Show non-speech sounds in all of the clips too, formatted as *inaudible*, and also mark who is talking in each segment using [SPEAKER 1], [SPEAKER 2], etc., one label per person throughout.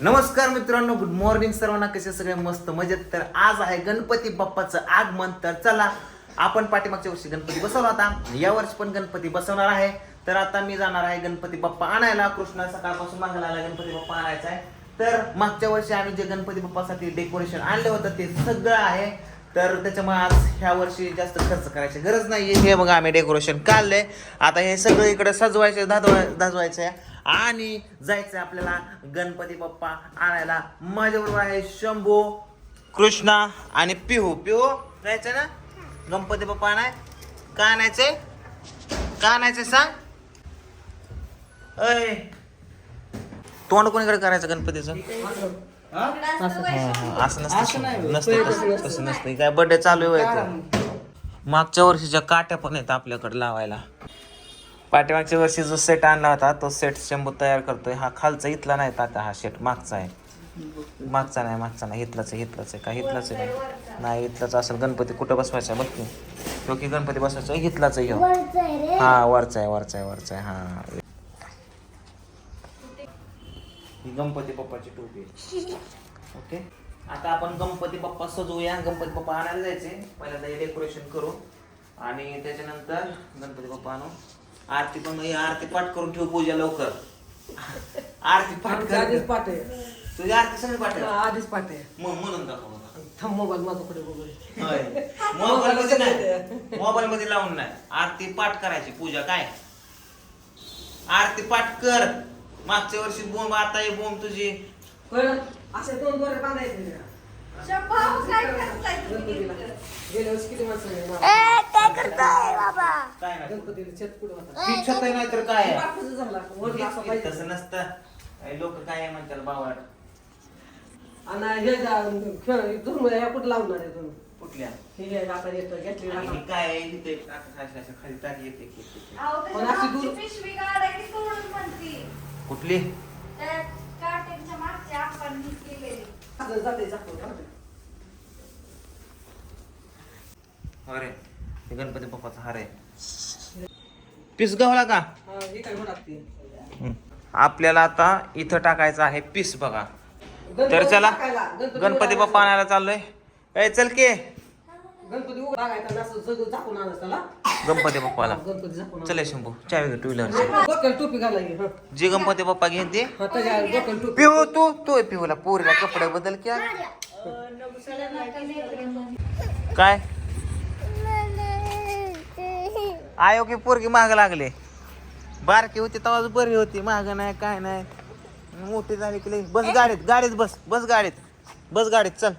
[SPEAKER 1] नमस्कार मित्रांनो good morning सर्वांना. कसे सगळे? मस्त मजेत. तर आज आहे गणपती बाप्पाचं आगमन. तर चला आपण पाठीमागच्या वर्षी गणपती बसवला होता. या वर्षी पण गणपती बसवणार आहे. तर आता मी जाणार आहे गणपती बाप्पा आणायला. कृष्णा सकाळपासून मागायला आला गणपती बाप्पा आणायचा आहे. तर मागच्या वर्षी आम्ही जे गणपती बाप्पासाठी डेकोरेशन आणलं होतं ते सगळं आहे. तर त्याच्यामुळे आज ह्या वर्षी जास्त खर्च करायची गरज नाही हे बघा आम्ही डेकोरेशन काढलंय. आता हे सगळं इकडे सजवायचे धाजवाय धाजवायचं आहे. आणि जायचं आपल्याला गणपती बाप्पा आणायला. माझ्याबरोबर आहे शंभू कृष्णा आणि पिहू. पिहू जायचं ना? गणपती बाप्पा आणाय. का आणायचे का आणायचे सांग. अय. तोंड कोणीकडे करायचं गणपतीचं? असं नसतं नसतं तसं- नसतं. काय बर्थडे चालू आहे मागच्या वर्षीच्या काट्या पण आहेत आपल्याकडे लावायला. पाठीमागच्या वर्षी जो सेट आणला होता तो सेट शंभू तयार करतोय. हा खालचा इथला नाही तात्या हा सेट मागचा आहे. मागचा नाही मागचा नाही. इथलाच आहे इथलाच आहे. काय इथलाच आहे? नाही इथलाच असेल. गणपती कुठं बसवायचा बघ की. तो की गणपती बसवायचा आहे इथलाच आहे. हा वरचा आहे वरचा आहे वरचा आहे. हा. ही गणपती बाप्पाची टोपी. ओके? आता आपण गणपती बाप्पा सजवूया. गणपती बाप्पा आणायला जायचे पहिल्यांदा डेकोरेशन करू. आणि त्याच्यानंतर गणपती बाप्पा आणू. आरती पण ही आरती पाठ करून ठेवू पूजा लवकर. आरती पाठ
[SPEAKER 2] आमच्या आधीच
[SPEAKER 1] कर
[SPEAKER 2] पाठ आहे.
[SPEAKER 1] तुझी आरती सगळी पाठ आहे.
[SPEAKER 2] आधीच पाठ आहे.
[SPEAKER 1] मग म्हणून दाखव.
[SPEAKER 2] थांब मोबाईल माझ्याकडे बघू.
[SPEAKER 1] होय. मोबाईल मध्ये नाही. *laughs* मोबाईल मध्ये लावून नाही. आरती पाठ करायची पूजा काय? आरती पाठ कर. मागच्या वर्षी बोंब आता ही बोंब तुझी.
[SPEAKER 2] कळलं असे दोन दोरे बांधायचे. किती माणसं आहे मामा?
[SPEAKER 1] काय नाही. ती छत आहे नाही तर काय आहे?
[SPEAKER 2] असा पाहिजे
[SPEAKER 1] तसं नसतं. लोक काय आहे म्हणतात बावळ
[SPEAKER 2] आणि हे जा खेळ दोन ह्या कुठं लावणार आहे दोन
[SPEAKER 1] कुठल्या?
[SPEAKER 2] हे आता येतं घेतली
[SPEAKER 1] आणि. हे काय आहे? इथे टाक- अशा- अशा खाली टाक येते एक- एक- एक- एक.
[SPEAKER 2] पण अशी दूर-
[SPEAKER 3] पिशवी काढायची सोडून म्हणते.
[SPEAKER 1] कुठली?
[SPEAKER 3] त्या मागच्या आपण केलेली.
[SPEAKER 2] असं जाते जातो
[SPEAKER 1] अरे हे गणपती बाप्पाचा हार आहे. पीस का?
[SPEAKER 2] हे काय ते
[SPEAKER 1] हम्म. आपल्याला आता इथं टाकायचं आहे पीस बघा. तर
[SPEAKER 2] गणपती
[SPEAKER 1] चला
[SPEAKER 2] टाकायला, गणपती
[SPEAKER 1] गणपती बाप्पा आणायला चाललोय. ए चल के.
[SPEAKER 2] गणपती उभा लागायचा आणि असं सगळं झाकून आणायचं त्याला.
[SPEAKER 1] गणपती बाप्पाला.
[SPEAKER 2] गणपती झाकून
[SPEAKER 1] चले शंभू चावी घे टू व्हीलर
[SPEAKER 2] डोक्याला टोपी घालायची हा
[SPEAKER 1] जी गणपती बाप्पा घेईन ते.
[SPEAKER 2] हा त्याच्या डोक्याला टोपी.
[SPEAKER 1] पिहू तू तू पिहूला पोरीला कपडे बदल क्या काय? आयो की पोरगी महाग लागले. बारकी होती तेव्हाच बरी होती. महाग नाही काय नाही. मोठी झाली की लई- बस गाडीत गाडीत बस बस गाडीत. बस गाडीत चल.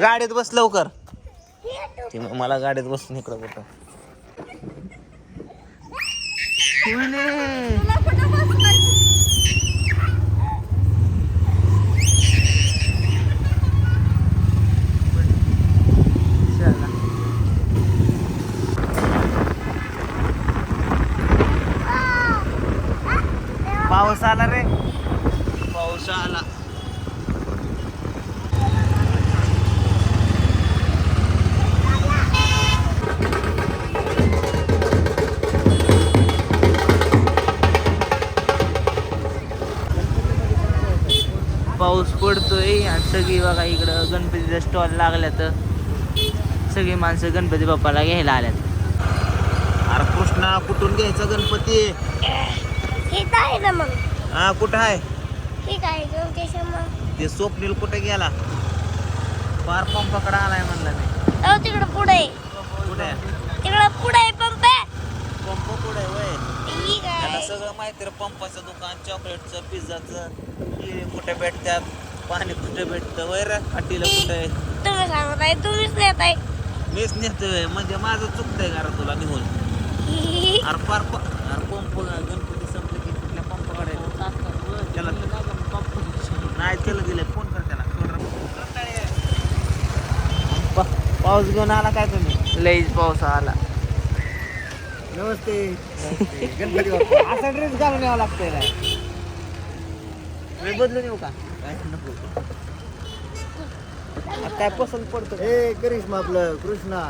[SPEAKER 1] गाडीत बस लवकर. ती म- मला गाडीत बसून इकडं कुठं पाऊस आला रे. पाऊस आला. पाऊस पडतोय आणि सगळी बघा इकडं गणपतीचा स्टॉल लागल्या तर सगळी माणसं गणपती बाप्पाला घ्यायला आल्यात. अरे कृष्णा कुठून घ्यायचा गणपती?
[SPEAKER 4] ठीक आहे ना मग.
[SPEAKER 1] हा कुठं आहे?
[SPEAKER 4] ठीक आहे
[SPEAKER 1] ते स्वप्नील कुठे गेला? फार पंपाकडे आलाय म्हणला
[SPEAKER 4] जाऊ तिकडं पुढे
[SPEAKER 1] कुठे आहे?
[SPEAKER 4] तिकडं पुढे पंप आहे
[SPEAKER 1] पंप कुठे आहे वय
[SPEAKER 4] ठीक
[SPEAKER 1] त्याला
[SPEAKER 4] आहे
[SPEAKER 1] सगळं माहिती रे पंपाचं दुकान चॉकलेटचं पिझ्झाचं. हे कुठे भेटतात? पाणी कुठे भेटतं? वय रे हट्टीला कुठे
[SPEAKER 4] तुम्ही सांगत आहे तुम्हीच नेत आहे
[SPEAKER 1] मीच नेतोय म्हणजे माझं चुकतंय का तुला निघून? *laughs* अरे फार प- अरे पंप गणपती संपले की कुठल्या पंपाकडे? त्याला नाही त्याला दिले फोन कर त्याला. पा- पाऊस घेऊन आला काय तुम्ही? लईच पाऊस आला.
[SPEAKER 2] नमस्ते.
[SPEAKER 1] असा ड्रेस घालून यावं लागतंय काय मी बदलून येऊ का? नको. आता काय पसंत पडतो?
[SPEAKER 5] ए करिश्मा आपलं कृष्णा.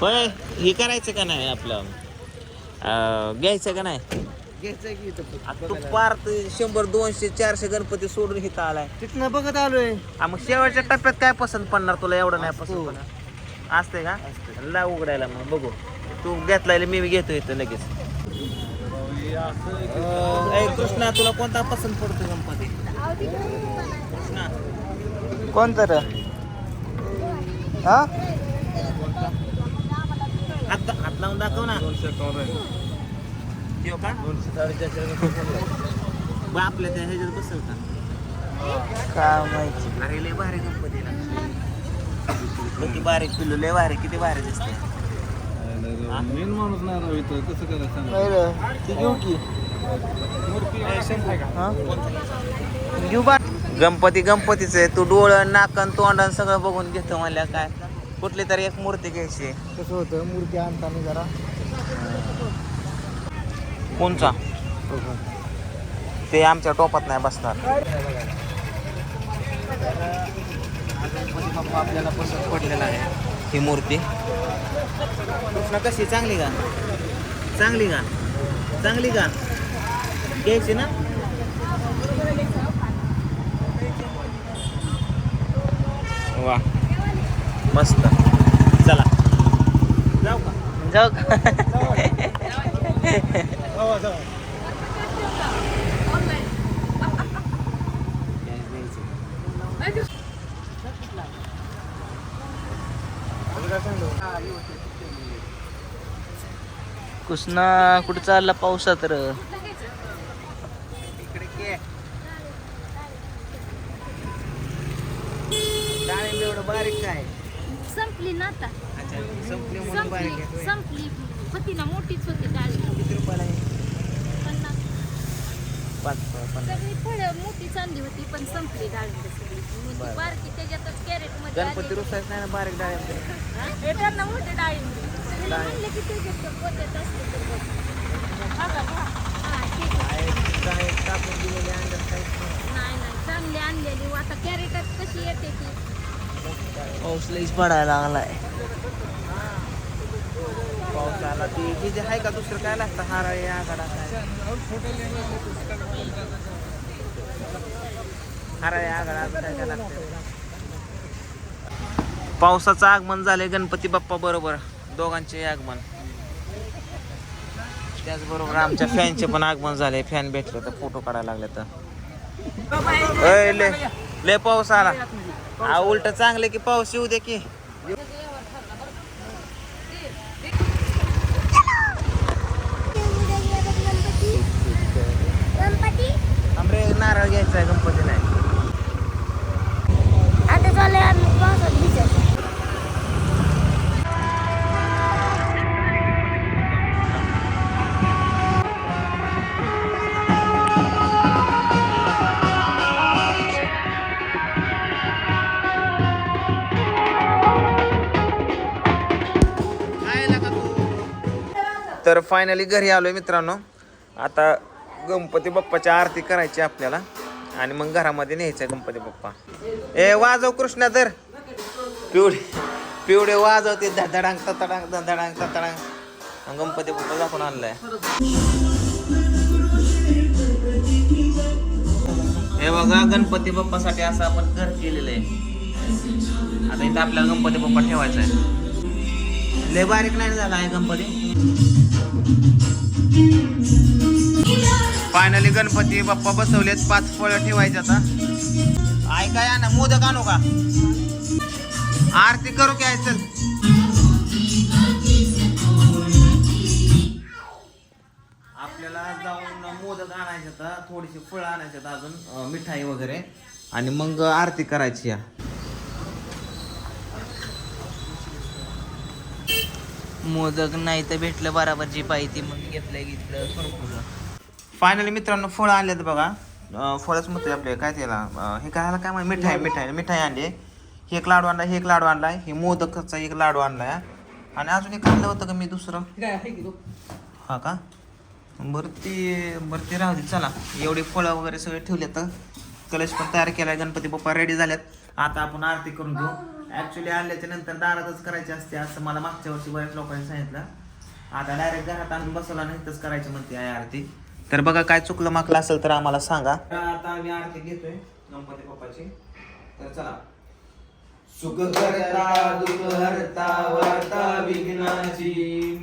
[SPEAKER 1] होय हे करायचं का नाही आपलं? अं, घ्यायचं का नाही?
[SPEAKER 5] घ्यायचं की इथं
[SPEAKER 1] आ, तू पार ते शंभर दोनशे चारशे गणपती सोडून इथं आलाय.
[SPEAKER 5] तिथनं बघत आलोय.
[SPEAKER 1] मग शेवटच्या टप्प्यात काय पसंत पडणार तुला? एवढं नाही पसंत पडणार. असते का? ला उघडायला मग बघू. तू घेतलाय मी घेतो इथं लगेच. कृष्णा तुला कोणता पसंत पडतो गणपती? कृष्णा.
[SPEAKER 5] कोणतं रे? हा?
[SPEAKER 1] हात हात लावून दाखव ना. का? आपल्या त्या ह्याच्यात बसल का?
[SPEAKER 5] काय माहिती.
[SPEAKER 1] अरे लय भारी किती बारीक पिल्लू लय भारी किती भारी दिसते
[SPEAKER 6] मेन माणूस नाही राव इथं कसं करायचं
[SPEAKER 5] नाही रे. ती घेऊ की. हा?
[SPEAKER 1] घेऊ बा. गणपती गणपतीच आहे. तू डोळं नाकन तोंडन सगळं बघून घेतो म्हणल्या काय. कुठली तरी एक मूर्ती घ्यायची.
[SPEAKER 5] कसं होतं? मूर्ती आणताना जरा.
[SPEAKER 1] कोणचा? ते आमच्या टोपात नाही बसणार. गणपती बाप्पा आपल्याला पसंत पडलेला आहे. ही मूर्ती. कृष्णा कशी? चांगली का? चांगली का? चांगली का? घ्यायची ना? वा. मस्त. चला. जाऊ का?
[SPEAKER 5] जाऊ का? *laughs* कृष्णा कुठं चालला पावसात र?
[SPEAKER 1] बारीक काय?
[SPEAKER 3] संपली ना आता.
[SPEAKER 1] संपली
[SPEAKER 3] संपली होती ना मोठीच होती डाळी
[SPEAKER 1] किती रुपयाला आहे
[SPEAKER 3] पन्नास
[SPEAKER 1] पाच पन्नास
[SPEAKER 3] सगळी फळं मोठी चांदी होती पण संपली डाळी सगळी. मग ती बारकी त्याच्यातच कॅरेटमध्ये
[SPEAKER 1] गणपती रुसायच नाही ना बारीक डाळिंब
[SPEAKER 3] येतात मोठे डाळी तिला म्हणलं की त्याच्यात पोत्यात असते तर बघ. हा? हा, ठीक आहे.
[SPEAKER 1] दिलेले काहीच नाही.
[SPEAKER 3] नाही नाही चांगली आणलेली. आता कॅरेटात कशी येते ती?
[SPEAKER 5] पाऊस लईच पडायला लागलाय.
[SPEAKER 1] पाऊस आला ती हे जे आहे का दुसरं काय लागतं? हाराळी आगाडा काय हाराळी आगाडा अजून काय काय लागतं? पावसाचं आगमन झाले गणपती बाप्पा बरोबर. दोघांचे आगमन. त्याचबरोबर आमच्या फॅनचे पण आगमन झाले फॅन भेटले तर फोटो काढायला लागले तर. लय पाऊस आला. हा उलट चांगले की पाऊस येऊ दे की. तर फायनली घरी आलो आहे मित्रांनो. आता गणपती बाप्पाची आरती करायची आपल्याला. आणि मग घरामध्ये न्यायचं गणपती बाप्पा. ए वाजव कृष्णा तर पिवडे पिवडे वाजवते. धडांग तडांग धडांग तडांग गणपती बाप्पा दाखवून आणलाय. हे बघा गणपती बाप्पासाठी असं आपण घर केलेलं आहे आता इथं आपल्याला गणपती बाप्पा ठेवायचा आहे लय बारीक नाही झाला आहे गणपती? फायनली गणपती बाप्पा बसवलेत. पाच फळं ठेवायचे आता. ऐकाय ना मोदक आणू का? आरती करू काय चल? आपल्याला जाऊन मोदक आणायचे आता थोडीशी फळं आणायचे आता अजून मिठाई वगैरे. आणि मग आरती करायची या.
[SPEAKER 5] मोदक नाही तर भेटलं बराबर जी पाहिजे मग घेतलं घेतलं भरपूर.
[SPEAKER 1] फायनली मित्रांनो फळं आणलेत बघा. अं, फळच म्हणतोय आपले काय त्याला? अं, हे काय काय मिठाई मिठाई मिठाई आणली. हे एक लाडू आणला हे एक लाडू आणलाय हे मोदकचा एक लाडू आणलाय. आणि अजून एक आणलं होतं का मी दुसरं?
[SPEAKER 2] काय आहे की तो?
[SPEAKER 1] हा का? बरं ती बरं ती राहू दे चला. एवढी फळं वगैरे सगळे ठेवले तर कलश पण तयार केलाय गणपती बाप्पा रेडी झाल्यात आता आपण आरती करून घेऊ. ऍक्च्युली आणल्याच्या नंतर दारातच करायची असते असं मला मागच्या वर्षी बऱ्याच लोकांनी सांगितलं. आता डायरेक्ट घरात आणून बसवला नाही इथंच करायची म्हणते आहे आरती. तर बघा काय चुकलं माकलं असेल तर आम्हाला सांगा. आता आम्ही आरती घेतोय गणपती बाप्पाची. तर चला. सुख करता दुःख हरता वार्ता विघ्नाची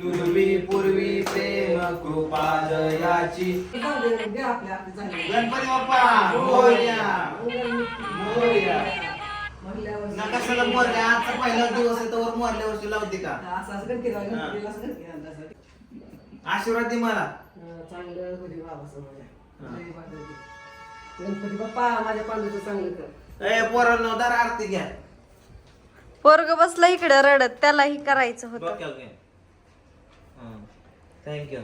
[SPEAKER 1] नुरवी पूर्वी प्रेम कृपा जयाची. गणपती बाप्पा मोरया मोरया. आजचा पहिला दिवस आहे तर मोरल्या वर्षी लावते का?
[SPEAKER 2] असं असं करते का? गणपतीला असं करते अंदाजासाठी.
[SPEAKER 1] आशीर्वाद दे मला.
[SPEAKER 2] हं, चांगलं होती बाबा समजा. लई बाबा होती. गणपती बाप्पा माझ्या पांडूचं चांगलं कर.
[SPEAKER 1] ए पोरांनो दर आरती घ्या.
[SPEAKER 7] पोरग बसला इकडे रडत. त्यालाही करायचं होतं.
[SPEAKER 1] घे. थँक्यू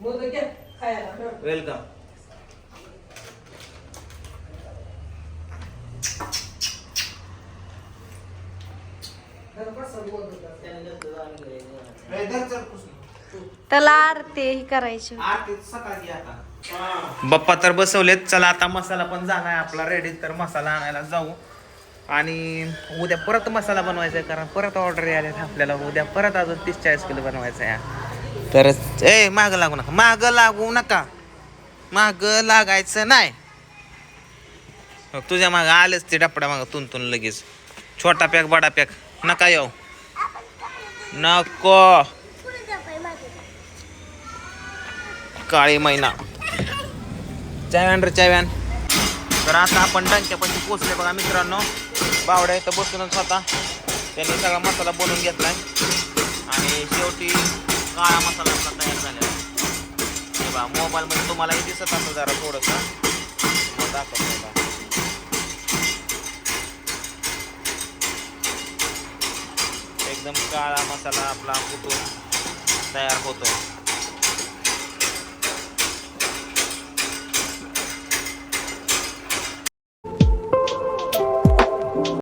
[SPEAKER 2] मोदक घ्या खायला. हं.
[SPEAKER 1] वेलकम
[SPEAKER 2] जरा बसा मोदक.
[SPEAKER 7] त्याला आरती ही करायची.
[SPEAKER 1] बाप्पा तर बसवलेत. चला आता मसाला पण झालाय आपला. रेडी तर मसाला आणायला जाऊ. आणि उद्या परत मसाला बनवायचा आहे कारण परत ऑर्डर आल्यात आपल्याला. उद्या परत अजून तीस चाळीस किलो बनवायचा आहे. तर ए माग लागू नका. माग लागू नका. माग लागायचं नाही. तुझ्या माग आलेच ते डपडा माग तुंतून लगेच. छोटा पॅक बडा पॅक नका येऊ. नको. काळी महिना चाव्यान रे चाव्यान तर आता आपण डंक्यापाशी पोचले बघा मित्रांनो. बावड्या इथं बसूनच स्वतः त्यांनी सगळा मसाला बनवून घेतलाय. आणि शेवटी काळा मसाला आपला तयार झालेला आहे. हे बघा मोबाईलमध्ये तुम्हालाही दिसत असं जरा थोडंसं. दाखवतो एकदम काळा मसाला आपला कुठून तयार होतो